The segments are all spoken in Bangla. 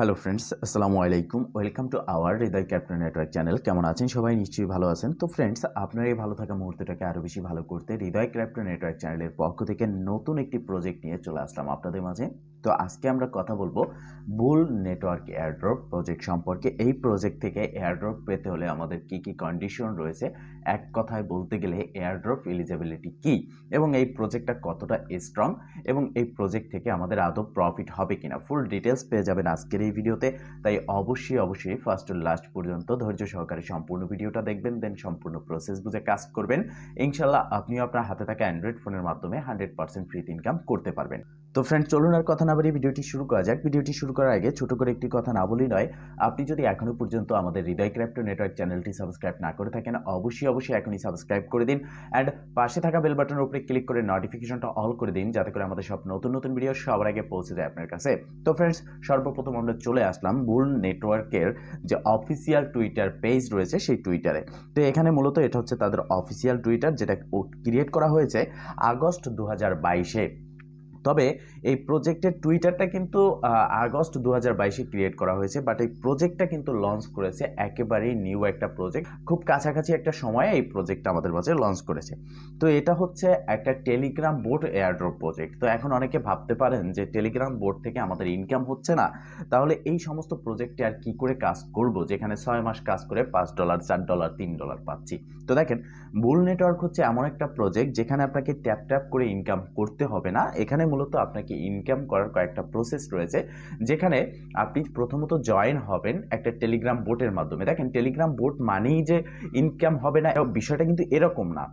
হ্যালো ফ্রেন্ডস আসসালামু আলাইকুম welcome to our Hridoy captain network channel কেমন আছেন? সবাই নিশ্চয়ই ভালো আছেন। তো ফ্রেন্ডস আপনার এই ভালো থাকা মুহূর্তটাকে আরও বেশি ভালো করতে হৃদয় ক্যাপ্টেন নেটওয়ার্ক চ্যানেলের পক্ষ থেকে নতুন একটি প্রজেক্ট নিয়ে চলে আসলাম আপনাদের মাঝে। তো আজকে আমরা কথা বলব বুল নেটওয়ার্ক এয়ারড্রপ প্রজেক্ট সম্পর্কে। এই প্রজেক্ট থেকে এয়ারড্রপ পেতে হলে আমাদের কি কি কন্ডিশন রয়েছে? এক কথায় বলতে গেলে এয়ারড্রপ এলিজিবিলিটি কি? এবং এই প্রজেক্টটা কতটা স্ট্রং এবং এই প্রজেক্ট থেকে আমাদের আদৌ প্রফিট হবে কিনা? ফুল ডিটেলস পেয়ে যাবেন আজকের এই ভিডিওতে। তাই অবশ্যই অবশ্যই ফার্স্ট টু লাস্ট পর্যন্ত ধৈর্য সহকারে সম্পূর্ণ ভিডিওটা দেখবেন দেন সম্পূর্ণ প্রসেস বুঝে কাজ করবেন। ইনশাল্লাহ আপনিও আপনার হাতে থাকা অ্যান্ড্রয়েড ফোনের মাধ্যমে হান্ড্রেড পার্সেন্ট ফ্রিতে ইনকাম করতে পারবেন। তো ফ্রেন্ড চলুন আর কথা না বাড়িয়ে ভিডিওটি শুরু করা যাক। ভিডিওটি শুরু করার আগে ছোট করে একটি কথা না বলি নয়, আপনি যদি এখনও পর্যন্ত আমাদের হৃদয় ক্রাফ্ট নেটওয়ার্ক চ্যানেলটি সাবস্ক্রাইব না করে থাকেন, অবশ্যই অবশ্যই এখনই সাবস্ক্রাইব করে দিন অ্যান্ড পাশে থাকা বেল বাটনের উপরে ক্লিক করে নোটিফিকেশনটা অল করে দিন, যাতে করে আমাদের সব নতুন নতুন ভিডিও সবার আগে পৌঁছে যায় আপনার কাছে। তো ফ্রেন্ডস সর্বপ্রথম আমরা চলে আসলাম বুল নেটওয়ার্কের যে অফিসিয়াল টুইটার পেজ রয়েছে সেই টুইটারে তো এখানে মূলত এটা হচ্ছে তাদের অফিসিয়াল টুইটার যেটা ক্রিয়েট করা হয়েছে আগস্ট দু হাজার বাইশে। তবে এই প্রজেক্টের টুইটারটা কিন্তু আগস্ট দু হাজার ক্রিয়েট করা হয়েছে, বাট এই প্রজেক্টটা কিন্তু লঞ্চ করেছে একেবারেই নিউ একটা প্রজেক্ট। খুব কাছাকাছি একটা সময়ে এই প্রজেক্টটা আমাদের মাঝে লঞ্চ করেছে। তো এটা হচ্ছে একটা টেলিগ্রাম বোর্ড এয়ারড্রপ প্রজেক্ট। তো এখন অনেকে ভাবতে পারেন যে টেলিগ্রাম বোর্ড থেকে আমাদের ইনকাম হচ্ছে না। তাহলে এই সমস্ত প্রজেক্টে আর কি করে কাজ করব? যেখানে ছয় মাস কাজ করে পাঁচ ডলার, চার ডলার, তিন ডলার পাচ্ছি। তো দেখেন বুল নেটওয়ার্ক হচ্ছে এমন একটা প্রজেক্ট যেখানে আপনাকে ট্যাপ ট্যাপ করে ইনকাম করতে হবে না। এখানে মূলত আপনাকে ইনকাম করার কয়েকটা প্রসেস রয়েছে, যেখানে আপনি প্রথমত জয়েন হবেন একটা টেলিগ্রাম বোটের মাধ্যমে। দেখেন টেলিগ্রাম বোট মানেই যে ইনকাম হবে না, বিষয়টা কিন্তু এরকম না।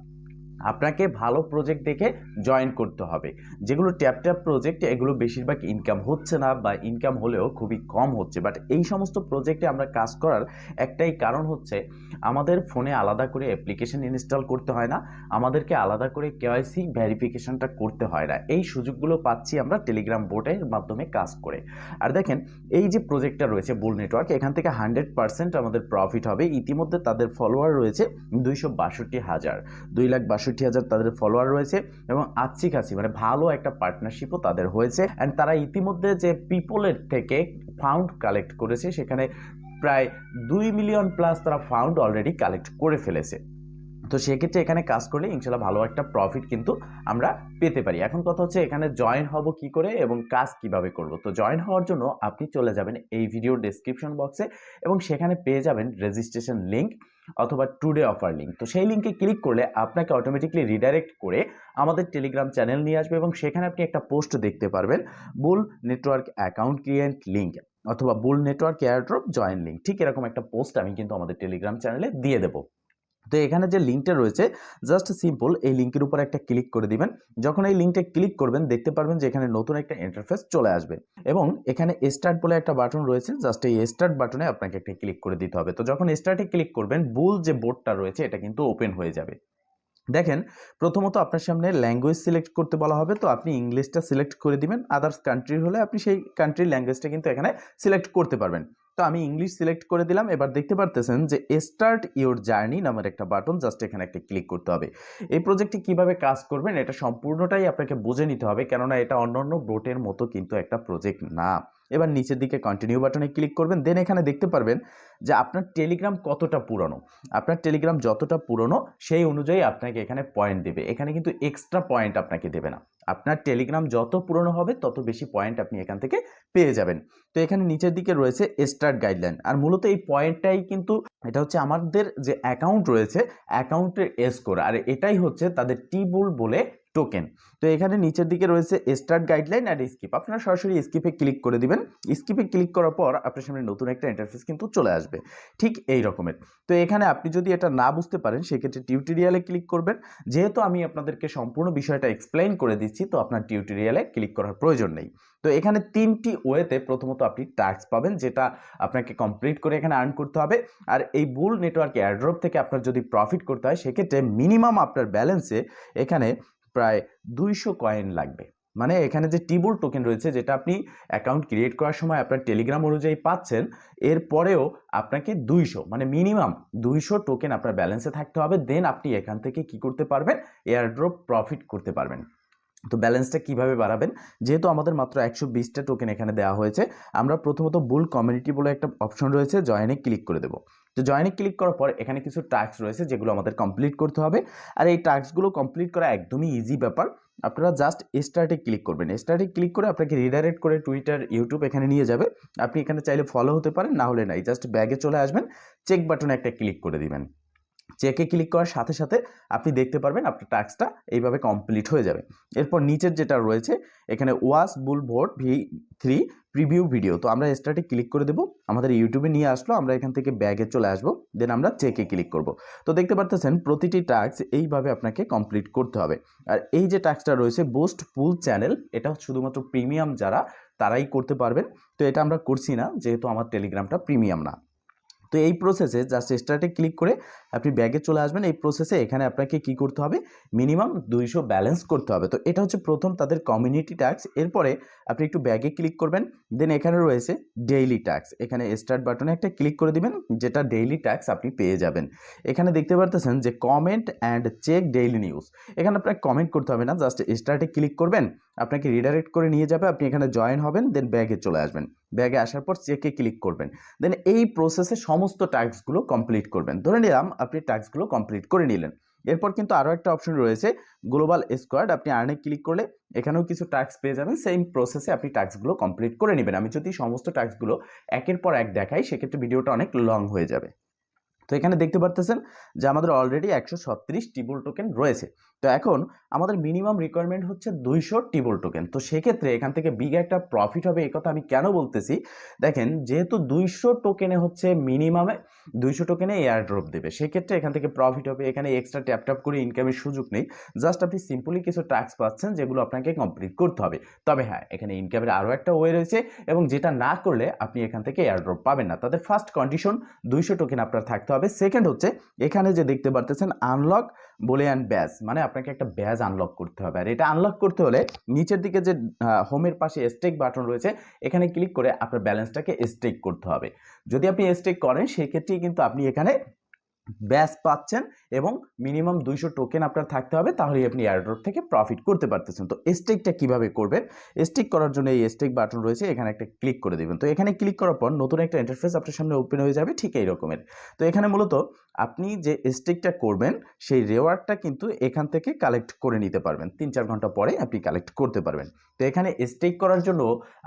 আপনাকে ভালো প্রজেক্ট দেখে জয়েন করতে হবে। যেগুলো ট্যাপ ট্যাপ প্রজেক্ট এগুলো বেশিরভাগ ইনকাম হচ্ছে না বা ইনকাম হলেও খুবই কম হচ্ছে। বাট এই সমস্ত প্রজেক্টে আমরা কাজ করার একটাই কারণ হচ্ছে, আমাদের ফোনে আলাদা করে অ্যাপ্লিকেশন ইনস্টল করতে হয় না। আমাদেরকে আলাদা করে কেওয়াইসি ভেরিফিকেশনটা করতে হয় না। এই সুযোগগুলো পাচ্ছি আমরা টেলিগ্রাম বোর্ডের মাধ্যমে কাজ করে। আর দেখেন, এই যে প্রজেক্টটা রয়েছে বুল নেটওয়ার্ক এখান থেকে হান্ড্রেড পার্সেন্ট আমাদের প্রফিট হবে। ইতিমধ্যে তাদের ফলোয়ার রয়েছে দুইশো বাষট্টি হাজার, দুই লাখ বাষট্টি হাজার তাদের ফলোয়ার রয়েছে এবং আচ্ছি কাছি মানে ভালো একটা পার্টনারশিপও তাদের হয়েছে। অ্যান্ড তারা ইতিমধ্যে যে পিপলের থেকে ফাউন্ড কালেক্ট করেছে, সেখানে প্রায় দুই মিলিয়ন প্লাস তারা ফাউন্ড অলরেডি কালেক্ট করে ফেলেছে। তো সেক্ষেত্রে এখানে কাজ করলে ইনশাল্লাহ ভালো একটা প্রফিট কিন্তু আমরা পেতে পারি। এখন কথা হচ্ছে এখানে জয়েন হব কি করে এবং কাজ কীভাবে করব? তো জয়েন হওয়ার জন্য আপনি চলে যাবেন এই ভিডিওর ডেসক্রিপশন বক্সে এবং সেখানে পেয়ে যাবেন রেজিস্ট্রেশন লিঙ্ক অথবা টুডে অফার লিঙ্ক তো সেই লিঙ্কে ক্লিক করলে আপনাকে অটোমেটিকলি রিডাইরেক্ট করে আমাদের টেলিগ্রাম চ্যানেল নিয়ে আসবে এবং সেখানে আপনি একটা পোস্ট দেখতে পারবেন Bull Network account create link অথবা Bull Network airdrop join link ঠিক এরকম একটা পোস্ট আমি কিন্তু আমাদের টেলিগ্রাম চ্যানেলে দিয়ে দেবো। তো এখানে যে লিঙ্কটা রয়েছে জাস্ট সিম্পল এই লিঙ্কের উপর একটা ক্লিক করে দিবেন। যখন এই লিঙ্কটা ক্লিক করবেন, দেখতে পারবেন যে এখানে নতুন একটা ইন্টারফেস চলে আসবে এবং এখানে স্টার্ট বলে একটা বাটন রয়েছে জাস্ট এই স্টার্ট বাটনে আপনাকে একটা ক্লিক করে দিতে হবে। তো যখন স্টার্টে ক্লিক করবেন বুল যে বোর্ডটা রয়েছে, এটা কিন্তু ওপেন হয়ে যাবে। দেখেন, প্রথমত আপনার সামনে ল্যাঙ্গুয়েজ সিলেক্ট করতে বলা হবে, তো আপনি ইংলিশটা সিলেক্ট করে দিবেন। আদার্স কান্ট্রির হলে আপনি সেই কান্ট্রির ল্যাঙ্গুয়েজটা কিন্তু এখানে সিলেক্ট করতে পারবেন। তো আমি ইংলিশ সিলেক্ট করে দিলাম। এবার দেখতে পারতেছেন যে স্টার্ট ইউর জার্নি নামের একটা বাটন জাস্ট এখানে একটা ক্লিক করতে হবে। এই প্রজেক্টটি কীভাবে কাজ করবেন এটা সম্পূর্ণটাই আপনাকে বুঝে নিতে হবে। কেননা এটা অন্যান্য বোটের মতো কিন্তু একটা প্রজেক্ট না। এবার নিচের দিকে কন্টিনিউ বাটনে ক্লিক করবেন দেন এখানে দেখতে পারবেন যে আপনার টেলিগ্রাম কতটা পুরনো। আপনার টেলিগ্রাম যতটা পুরনো, সেই অনুযায়ী আপনাকে এখানে পয়েন্ট দেবে। এখানে কিন্তু এক্সট্রা পয়েন্ট আপনাকে দেবে না। আপনার টেলিগ্রাম যত পুরনো হবে, তত বেশি পয়েন্ট আপনি এখান থেকে পেয়ে যাবেন। তো এখানে নিচের দিকে রয়েছে স্টার্ট গাইডলাইন আর মূলত এই পয়েন্টটাই কিন্তু, এটা হচ্ছে আমাদের যে অ্যাকাউন্ট রয়েছে অ্যাকাউন্টের স্কোর আর এটাই হচ্ছে তাদের টিবুল বলে টোকেন। তো এখানে নিচের দিকে রয়েছে স্টার্ট গাইডলাইন আর স্কিপ আপনারা সরাসরি স্কিপে ক্লিক করে দিবেন। স্কিপে ক্লিক করার পর আপনার সামনে নতুন একটা ইন্টারফেস কিন্তু চলে আসবে। ঠিক এই রকমের। তো এখানে আপনি যদি এটা না বুঝতে পারেন, সেক্ষেত্রে টিউটোরিয়ালে ক্লিক করবেন। যেহেতু আমি আপনাদেরকে সম্পূর্ণ বিষয়টা এক্সপ্লেইন করে দিচ্ছি, তো আপনার টিউটোরিয়ালে ক্লিক করার প্রয়োজন নেই। তো এখানে তিনটি ওয়েতে প্রথমত আপনি ট্যাক্স পাবেন, যেটা আপনাকে কমপ্লিট করে এখানে আর্ন করতে হবে। আর এই বুল নেটওয়ার্ক এয়ারড্রপ থেকে আপনার যদি প্রফিট করতে হয়, সেক্ষেত্রে মিনিমাম আপনার ব্যালেন্সে এখানে প্রায় দুইশো কয়েন লাগবে। মানে এখানে যে টিবুল টোকেন রয়েছে, যেটা আপনি অ্যাকাউন্ট ক্রিয়েট করার সময় আপনার টেলিগ্রাম অনুযায়ী পাচ্ছেন এরপরেও আপনাকে দুইশো মানে মিনিমাম দুইশো টোকেন আপনার ব্যালেন্সে থাকতে হবে দেন আপনি এখান থেকে কি করতে পারবেন? এয়ারড্রপ প্রফিট করতে পারবেন। তো ব্যালেন্সটা কীভাবে বাড়াবেন? যেহেতু আমাদের মাত্র একশো বিশটা টোকেন এখানে দেওয়া হয়েছে, আমরা প্রথমত বুল কমিউনিটি বলে একটা অপশন রয়েছে জয়েনে ক্লিক করে দেবো। তো জয়েনে ক্লিক করার পর এখানে কিছু টাস্ক রয়েছে, যেগুলো আমাদের কমপ্লিট করতে হবে। আর এই টাস্কগুলো কমপ্লিট করা একদমই ইজি ব্যাপার। আপনারা জাস্ট স্টার্টে ক্লিক করবেন। স্টার্টে ক্লিক করে আপনাকে রিডাইরেক্ট করে টুইটার ইউটিউব এখানে নিয়ে যাবে। আপনি এখানে চাইলে ফলো হতে পারেন, না হলে নাই। জাস্ট ব্যাগে চলে আসবেন চেক বাটনে একটা ক্লিক করে দিবেন। চেকে ক্লিক করার সাথে সাথে আপনি দেখতে পারবেন আপনার টাস্কটা এইভাবে কমপ্লিট হয়ে যাবে। এরপর নিচের যেটা রয়েছে, এখানে was Bull vote V three preview video. তো আমরা স্টার্টে ক্লিক করে দেবো, আমাদের ইউটিউবে নিয়ে আসলো, আমরা এখান থেকে ব্যাগে চলে আসব দেন আমরা চেকে ক্লিক করব। তো দেখতে পারতেছেন, প্রতিটি টাস্ক এইভাবে আপনাকে কমপ্লিট করতে হবে। আর এই যে টাস্কটা রয়েছে বোস্ট পুল চ্যানেল এটা শুধুমাত্র প্রিমিয়াম যারা, তারাই করতে পারবেন। তো এটা আমরা করছি না, যেহেতু আমার টেলিগ্রামটা প্রিমিয়াম না। তো এই প্রসেসে জাস্ট স্টার্টে ক্লিক করে আপনি ব্যাগে চলে আসবেন। এই প্রসেসে এখানে আপনাকে কি করতে হবে? মিনিমাম দুইশো ব্যালেন্স করতে হবে। তো এটা হচ্ছে প্রথম তাদের কমিউনিটি ট্যাক্স এরপরে আপনি একটু ব্যাগে ক্লিক করবেন। দেন এখানে রয়েছে ডেইলি ট্যাক্স এখানে স্টার্ট বাটনে একটা ক্লিক করে দিবেন, যেটা ডেইলি ট্যাক্স আপনি পেয়ে যাবেন। এখানে দেখতে পারতেছেন যে comment and check daily news এখানে আপনাকে কমেন্ট করতে হবে না জাস্ট স্টার্টে ক্লিক করবেন। আপনাকে রিডাইরেক্ট করে নিয়ে যাবে। আপনি এখানে জয়েন হবেন দেন ব্যাগে চলে আসবেন। ব্যাগে আসার পর চেকে ক্লিক করবেন। দেন এই প্রসেসে সমস্ত টাস্কগুলো কমপ্লিট করবেন। ধরে নিলাম আপনি টাস্কগুলো কমপ্লিট করে নিলেন। এরপর কিন্তু আরও একটা অপশন রয়েছে গ্লোবাল স্কোয়াড আপনি আর্নে ক্লিক করলে এখানেও কিছু টাস্ক পেয়ে যাবেন। সেম প্রসেসে আপনি টাস্কগুলো কমপ্লিট করে নেবেন। আমি যদি সমস্ত টাস্কগুলো একের পর এক দেখাই, সেক্ষেত্রে ভিডিওটা অনেক লং হয়ে যাবে। তো এখানে দেখতে পারতেছেন যে আমাদের অলরেডি একশো ছত্রিশ টিবল টোকেন রয়েছে। তো এখন আমাদের মিনিমাম রিকোয়ারমেন্ট হচ্ছে দুইশো টিবল টোকেন তো সেক্ষেত্রে এখান থেকে বিগ একটা প্রফিট হবে এই কথা আমি কেন বলতেছি? দেখেন, যেহেতু দুইশো টোকেনে হচ্ছে মিনিমামে দুইশো টোকেনে এয়ার ড্রপ দেবে, সেক্ষেত্রে এখান থেকে প্রফিট হবে। এখানে এক্সট্রা ট্যাপ ট্যাপ করে ইনকামের সুযোগ নেই। জাস্ট আপনি সিম্পলি কিছু ট্যাক্স পাচ্ছেন যেগুলো আপনাকে কমপ্লিট করতে হবে। তবে হ্যাঁ এখানে ইনকামের আরও একটা ওয়ে রয়েছে এবং যেটা না করলে আপনি এখান থেকে এয়ার ড্রপ পাবেন না। তাদের ফার্স্ট কন্ডিশন দুইশো টোকেন আপনার থাকতে হবে। সেকেন্ড হচ্ছে, এখানে যে দেখতে পারতেছেন আনলক বলে অ্যান্ড ব্যাস মানে আপনাকে একটা ব্যাজ আনলক করতে হবে। আর এটা আনলক করতে হলে নিচের দিকে যে হোমের পাশে স্টেক বাটন রয়েছে, এখানে ক্লিক করে আপনার ব্যালেন্সটাকে স্টেক করতে হবে। যদি আপনি স্টেক করেন, সেক্ষেত্রেই কিন্তু আপনি এখানে ব্যাস পাচ্ছেন এবং মিনিমাম দুইশো টোকেন আপনার থাকতে হবে, তাহলেই আপনি এয়ারড্রপ থেকে প্রফিট করতে পারতেছেন। তো স্টেকটা কীভাবে করবেন? স্টেক করার জন্য এই স্টেক বাটন রয়েছে, এখানে একটা ক্লিক করে দেবেন। তো এখানে ক্লিক করার পর নতুন একটা ইন্টারফেস আপনার সামনে ওপেন হয়ে যাবে, ঠিক এই রকমের। তো এখানে মূলত আপনি যে স্টেকটা করবেন, সেই রেওয়ার্ডটা কিন্তু এখান থেকে কালেক্ট করে নিতে পারবেন। তিন চার ঘণ্টা পরে আপনি কালেক্ট করতে পারবেন। তো এখানে স্টেক করার জন্য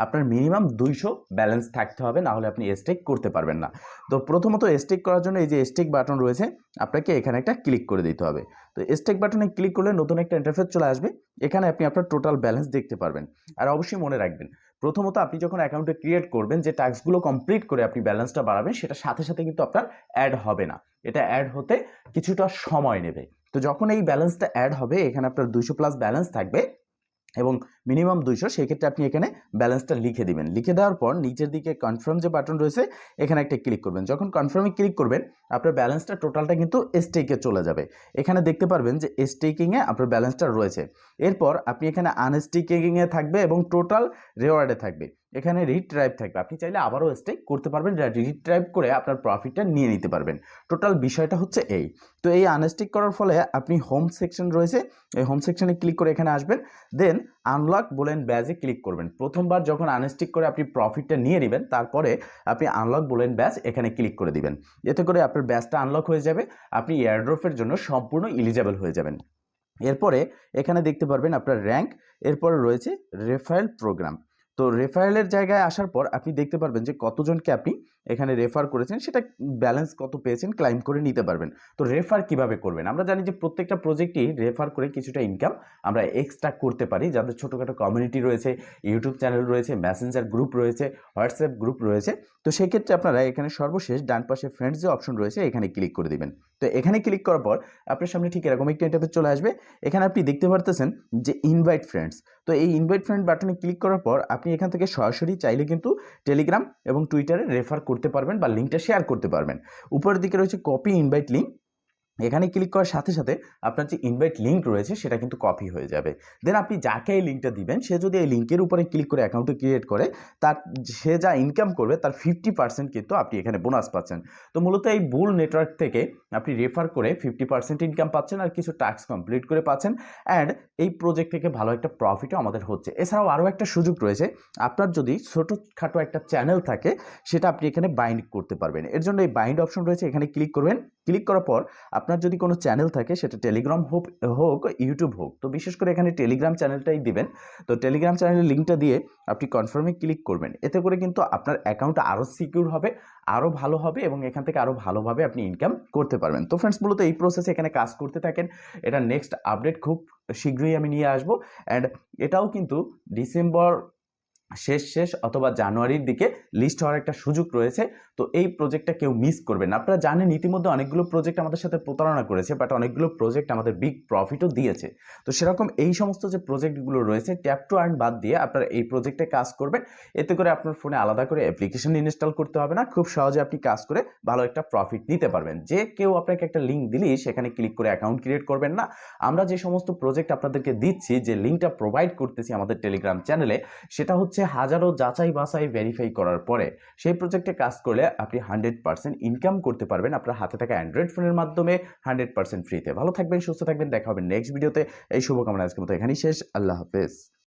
আপনার মিনিমাম দুইশো ব্যালেন্স থাকতে হবে, না হলে আপনি স্টেক করতে পারবেন না। তো প্রথমত স্টেক করার জন্য এই যে স্টেক বাটন রয়েছে, আপনাকে এখানে একটা ক্লিক করে দিতে হবে। তো স্টেক বাটনে ক্লিক করলে নতুন একটা ইন্টারফেস চলে আসবে। এখানে আপনি আপনার টোটাল ব্যালেন্স দেখতে পারবেন। আর অবশ্যই মনে রাখবেন, প্রথমত আপনি যখন অ্যাকাউন্টে ক্রিয়েট করবেন, যে টাস্কগুলো কমপ্লিট করে আপনি ব্যালেন্সটা বাড়াবেন, সেটা সাথে সাথে কিন্তু আপনার অ্যাড হবে না। এটা অ্যাড হতে কিছুটা সময় নেবে। তো যখন এই ব্যালেন্সটা অ্যাড হবে, এখানে আপনার দুশো প্লাস ব্যালেন্স থাকবে। এবং মিনিমাম দুইশো সেই ক্ষেত্রে আপনি এখানে ব্যালেন্সটা লিখে দিবেন। লিখে দেওয়ার পর নিচের দিকে কনফার্ম যে বাটন রয়েছে, এখানে একটা ক্লিক করবেন। যখন কনফার্মে ক্লিক করবেন, আপনার ব্যালেন্সটা টোটালটা কিন্তু এসটেকে চলে যাবে। এখানে দেখতে পারবেন যে স্টেকিংয়ে আপনার ব্যালেন্সটা রয়েছে। এরপর আপনি এখানে আনস্টেকিংয়ে থাকবে এবং টোটাল রেওয়ার্ডে থাকবে। এখানে রিট্রাইভ থাকবে। আপনি চাইলে আবারও স্টেক করতে পারবেন রিট্রাইভ করে আপনার প্রফিটটা নিয়ে নিতে পারবেন। টোটাল বিষয়টা হচ্ছে এই। তো এই আনস্টিক করার ফলে আপনি হোম সেকশন রয়েছে, এই হোম সেকশনে ক্লিক করে এখানে আসবেন। দেন আনলক বলেন ব্যাজে ক্লিক করবেন। প্রথমবার যখন আনস্টিক করে আপনি প্রফিটটা নিয়ে নেবেন, তারপরে আপনি আনলক বলেন ব্যাজ এখানে ক্লিক করে দিবেন। এতে করে আপনার ব্যাজটা আনলক হয়ে যাবে, আপনি এয়ারড্রপের জন্য সম্পূর্ণ ইলিজেবল হয়ে যাবেন। এরপরে এখানে দেখতে পারবেন আপনার র্যাঙ্ক এরপরে রয়েছে রেফারেল প্রোগ্রাম তো রেফারেলের জায়গায় আসার পর আপনি দেখতে পারবেন যে কতজনকে আপনি এখানে রেফার করেছেন, সেটা ব্যালেন্স কত পেয়েছেন ক্লাইম করে নিতে পারবেন। তো রেফার কীভাবে করবেন? আমরা জানি যে প্রত্যেকটা প্রজেক্টই রেফার করে কিছুটা ইনকাম আমরা এক্সট্রা করতে পারি। যাদের ছোটোখাটো কমিউনিটি রয়েছে ইউটিউব চ্যানেল রয়েছে মেসেঞ্জার গ্রুপ রয়েছে হোয়াটসঅ্যাপ গ্রুপ রয়েছে, তো সেক্ষেত্রে আপনারা এখানে সর্বশেষ ডান পাশে ফ্রেন্ডস যে অপশন রয়েছে, এখানে ক্লিক করে দিবেন। তো এখানে ক্লিক করার পর আপনার সামনে ঠিক এরকম একটা ইন্টারফেস চলে আসবে। এখানে আপনি দেখতে পারতেছেন যে ইনভাইট ফ্রেন্ডস তো এই ইনভাইট ফ্রেন্ড বাটনে ক্লিক করার পর আপনি এখান থেকে সরাসরি চাইলে কিন্তু টেলিগ্রাম এবং টুইটারে রেফার করতে পারবেন বা লিঙ্কটা শেয়ার করতে পারবেন। উপরের দিকে রয়েছে কপি ইনভাইট লিঙ্ক এখানে ক্লিক করার সাথে সাথে আপনার যে ইনভাইট লিঙ্ক রয়েছে সেটা কিন্তু কপি হয়ে যাবে। দেন আপনি যাকে এই লিঙ্কটা দিবেন, সে যদি এই লিঙ্কের উপরে ক্লিক করে অ্যাকাউন্টে ক্রিয়েট করে, তার সে যা ইনকাম করবে, তার ফিফটি পার্সেন্ট কিন্তু আপনি এখানে বোনাস পাচ্ছেন। তো মূলত এই বুল নেটওয়ার্ক থেকে আপনি রেফার করে ফিফটি পার্সেন্ট ইনকাম পাচ্ছেন আর কিছু টাস্ক কমপ্লিট করে পাচ্ছেন। অ্যান্ড এই প্রজেক্ট থেকে ভালো একটা প্রফিটও আমাদের হচ্ছে। এছাড়াও আরও একটা সুযোগ রয়েছে, আপনার যদি ছোটোখাটো একটা চ্যানেল থাকে, সেটা আপনি এখানে বাইন্ড করতে পারবেন। এর জন্য এই বাইন্ড অপশন রয়েছে, এখানে ক্লিক করবেন। ক্লিক করার পর আপনার যদি কোনো চ্যানেল থাকে, সেটা টেলিগ্রাম হোক হোক ইউটিউব হোক, তো বিশেষ করে এখানে টেলিগ্রাম চ্যানেলটাই দিবেন। তো টেলিগ্রাম চ্যানেলের লিঙ্কটা দিয়ে আপনি কনফার্মে ক্লিক করবেন। এতে করে কিন্তু আপনার অ্যাকাউন্ট আরও সিকিউর হবে আরও ভালো হবে এবং এখান থেকে আরও ভালোভাবে আপনি ইনকাম করতে পারবেন। তো ফ্রেন্ডস মূলত এই প্রসেসে এখানে কাজ করতে থাকেন। এটা নেক্সট আপডেট খুব শীঘ্রই আমি নিয়ে আসব। অ্যান্ড এটাও কিন্তু ডিসেম্বর শেষ শেষ অথবা জানুয়ারির দিকে লিস্ট হওয়ার একটা সুযোগ রয়েছে। তো এই প্রজেক্টটা কেউ মিস করবেন আপনারা জানেন ইতিমধ্যে অনেকগুলো প্রজেক্ট আমাদের সাথে প্রতারণা করেছে বাট অনেকগুলো প্রজেক্ট আমাদের বিগ প্রফিটও দিয়েছে। তো সেরকম এই সমস্ত যে প্রজেক্টগুলো রয়েছে ট্যাপ টু আর্ন বাদ দিয়ে আপনারা এই প্রজেক্টে কাজ করবেন। এতে করে আপনার ফোনে আলাদা করে অ্যাপ্লিকেশন ইনস্টল করতে হবে না। খুব সহজে আপনি কাজ করে ভালো একটা প্রফিট নিতে পারবেন। যে কেউ আপনাকে একটা লিঙ্ক দিলেই সেখানে ক্লিক করে অ্যাকাউন্ট ক্রিয়েট করবেন না। আমরা যে সমস্ত প্রজেক্ট আপনাদেরকে দিচ্ছি, যে লিঙ্কটা প্রোভাইড করতেছি আমাদের টেলিগ্রাম চ্যানেলে সেটা হচ্ছে হাজারো যাচাই বাছাই ভেরিফাই করার পরে সেই প্রজেক্টে কাজ করলে আপনি হান্ড্রেড পার্সেন্ট ইনকাম করতে পারবেন আপনার হাতে থাকা অ্যান্ড্রয়েড ফোনের মাধ্যমে হান্ড্রেড পার্সেন্ট ফ্রিতে ভালো থাকবেন, সুস্থ থাকবেন, দেখা হবে নেক্সট ভিডিওতে এই শুভকামনা আজকের মতো এখানেই শেষ। আল্লাহ হাফেজ।